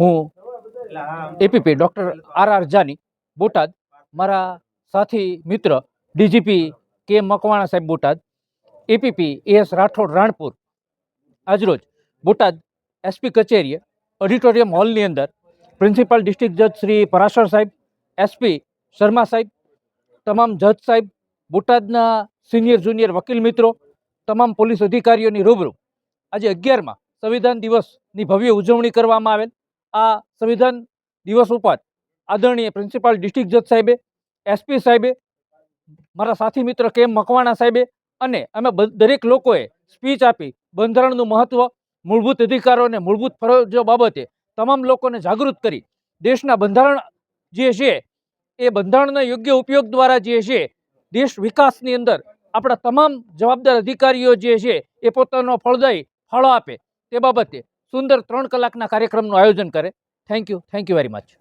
હું APP doctor R R Jani Botad. મારા સાથી મિત્ર ડીજીપી કે મકવાણા સાહેબ Botad. APP S Rathod, Ranpur. આજરોજ બોટાદ એસપી કચેરીએ ઓડિટોરિયમ હોલની અંદર પ્રિન્સિપાલ ડિસ્ટ્રિક્ટ જજ શ્રી પરાશર સાહેબ એસપી શર્મા સાહેબ, તમામ જજ સાહેબ, બોટાદના સિનિયર જુનિયર વકીલ મિત્રો, તમામ પોલીસ અધિકારીઓની રૂબરૂ આજે અગિયારમાં સંવિધાન દિવસની ભવ્ય ઉજવણી કરવામાં આવેલ. આ સંવિધાન દિવસ ઉપર આદરણીય પ્રિન્સિપાલ ડિસ્ટ્રિક્ટ જજ સાહેબે એસપી સાહેબે, મારા સાથી મિત્ર કે એમ મકવાણા સાહેબે અને અમે દરેક લોકોએ સ્પીચ આપી. બંધારણનું મહત્ત્વ મૂળભૂત અધિકારો અને મૂળભૂત ફરજો બાબતે તમામ લોકોને જાગૃત કરી. દેશના બંધારણ જે છે, એ બંધારણના યોગ્ય ઉપયોગ દ્વારા જે છે, દેશ વિકાસની અંદર આપણા તમામ જવાબદાર અધિકારીઓ જે છે, એ પોતાનો ફળદાયી ફાળો આપે. તે બાબતે સુંદર ત્રણ કલાકના કાર્યક્રમનું આયોજન કરે. Thank you thank you very much